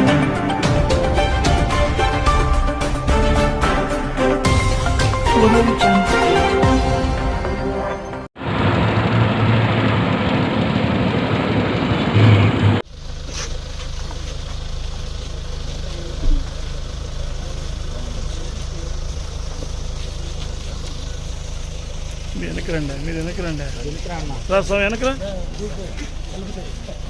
Audio Jungle. మీరు వెనక్కి రండి మీరు వెనక్కి రండి రా స్వామి వెనకరా అందరూ బాగుంటుంది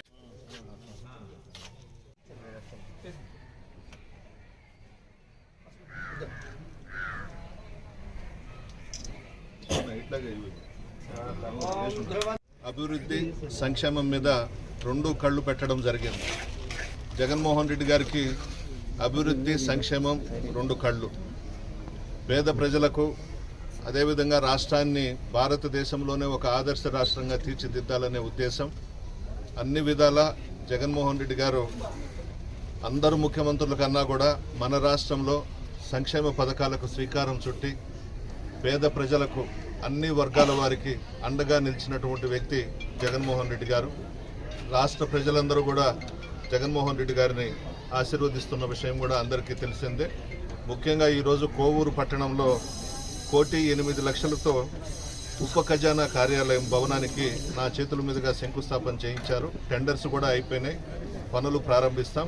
అభివృద్ధి సంక్షేమం మీద రెండు కళ్ళు పెట్టడం జరిగింది. జగన్మోహన్ రెడ్డి గారికి అభివృద్ధి సంక్షేమం రెండు కళ్ళు. పేద ప్రజలకు అదేవిధంగా రాష్ట్రాన్ని భారతదేశంలోనే ఒక ఆదర్శ రాష్ట్రంగా తీర్చిదిద్దాలనే ఉద్దేశం. అన్ని విధాల జగన్మోహన్ రెడ్డి గారు అందరు ముఖ్యమంత్రుల కన్నా కూడా మన రాష్ట్రంలో సంక్షేమ పథకాలకు శ్రీకారం చుట్టి పేద ప్రజలకు అన్ని వర్గాల వారికి అండగా నిలిచినటువంటి వ్యక్తి జగన్మోహన్ రెడ్డి గారు. రాష్ట్ర ప్రజలందరూ కూడా జగన్మోహన్ రెడ్డి గారిని ఆశీర్వదిస్తున్న విషయం కూడా అందరికీ తెలిసిందే. ముఖ్యంగా ఈరోజు కోవూరు పట్టణంలో కోటి ఎనిమిది లక్షలతో ఉప ఖజానా కార్యాలయం భవనానికి నా చేతుల మీదుగా శంకుస్థాపన చేయించారు. టెండర్స్ కూడా అయిపోయినాయి. పనులు ప్రారంభిస్తాం.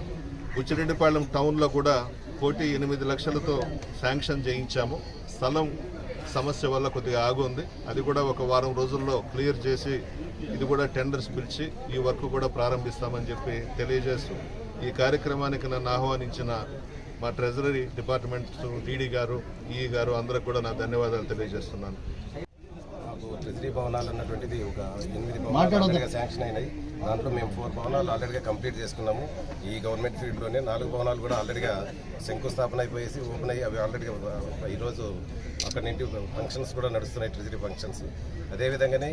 బుచ్చిరెడ్డిపాళెం టౌన్లో కూడా కోటి ఎనిమిది లక్షలతో శాంక్షన్ చేయించాము. స్థలం సమస్య వల్ల కొద్దిగా ఆగుంది. అది కూడా ఒక వారం రోజుల్లో క్లియర్ చేసి ఇది కూడా టెండర్స్ పిలిచి ఈ వర్క్ కూడా ప్రారంభిస్తామని చెప్పి తెలియజేస్తూ ఈ కార్యక్రమానికి నన్ను ఆహ్వానించిన మా ట్రెజరీ డిపార్ట్మెంట్ డీడీ గారు ఈ గారు అందరికి కూడా నా ధన్యవాదాలు తెలియజేస్తున్నాను. ట్రెజరీ భవనాలు అన్నటువంటిది ఒక ఎనిమిది భవనాలు ఆల్రెడీగా శాంక్షన్ అయినాయి. దాంట్లో మేము ఫోర్ భవనాలు ఆల్రెడీగా కంప్లీట్ చేసుకున్నాము. ఈ గవర్నమెంట్ ఫీల్డ్లోనే నాలుగు భవనాలు కూడా ఆల్రెడీగా శంకుస్థాపన అయిపోయేసి ఓపెన్ అయ్యి అవి ఆల్రెడీగా ఈరోజు అక్కడ నుండి ఫంక్షన్స్ కూడా నడుస్తున్నాయి ట్రెజరీ ఫంక్షన్స్ అదేవిధంగానే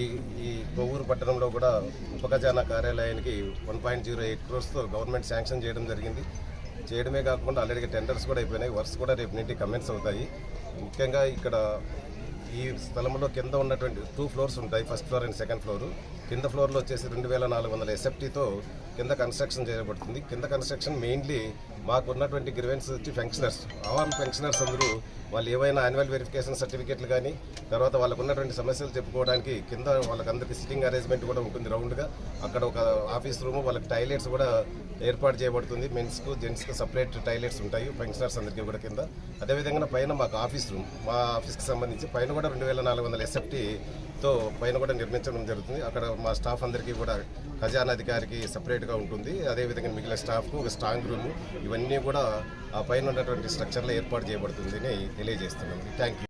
ఈ ఈ కొవ్వూరు పట్టణంలో కూడా ఉపఖజానా కార్యాలయానికి వన్ పాయింట్ జీరో ఎయిట్ క్రోర్స్తో గవర్నమెంట్ శాంక్షన్ చేయడం జరిగింది. చేయడమే కాకుండా ఆల్రెడీ టెండర్స్ కూడా అయిపోయినాయి. వర్క్స్ కూడా రేపు నుండి కమెంట్స్ అవుతాయి. ముఖ్యంగా ఇక్కడ ఈ స్థలంలో కింద ఉన్నటువంటి టూ ఫ్లోర్స్ ఉంటాయి. First floor and second floor కింద ఫ్లోర్లో వచ్చేసి రెండు వేల నాలుగు వందల ఎస్ఎఫ్టీతో కింద కన్స్ట్రక్షన్ చేయబడుతుంది. కింద కన్స్ట్రక్షన్ మెయిన్లీ మాకు ఉన్నటువంటి గ్రివెన్స్ వచ్చి ఫెన్షనర్స్ ఆల్ ఫెన్షనర్స్ అందరూ వాళ్ళు ఏవైనా యాన్యువల్ వెరిఫికేషన్ సర్టిఫికేట్లు కానీ తర్వాత వాళ్ళకు ఉన్నటువంటి సమస్యలు చెప్పుకోవడానికి కింద వాళ్ళకందరికీ సిట్టింగ్ అరేంజ్మెంట్ కూడా ఉంటుంది రౌండ్గా అక్కడ ఒక ఆఫీస్ రూమ్ వాళ్ళకి టాయిలెట్స్ కూడా ఏర్పాటు చేయబడుతుంది. మెన్స్కు జెంట్స్కు సపరేట్ టాయిలెట్స్ ఉంటాయి ఫంక్షనర్స్ అందరికీ కూడా కింద. అదేవిధంగా పైన మాకు ఆఫీస్ రూమ్ మా ఆఫీస్కి సంబంధించి పైన కూడా రెండు వేల నాలుగు వందల ఎస్ఎఫ్టీతో పైన కూడా నిర్మించడం జరుగుతుంది. అక్కడ మా స్టాఫ్ అందరికీ కూడా ఖజానా అధికారికి సపరేట్గా ఉంటుంది. అదేవిధంగా మిగిలిన స్టాఫ్కు ఒక స్ట్రాంగ్ రూమ్. ఇవన్నీ కూడా ఆ పైన ఉన్నటువంటి స్ట్రక్చర్లో ఏర్పాటు చేయబడుతుందని తెలియజేస్తున్నాం. Thank you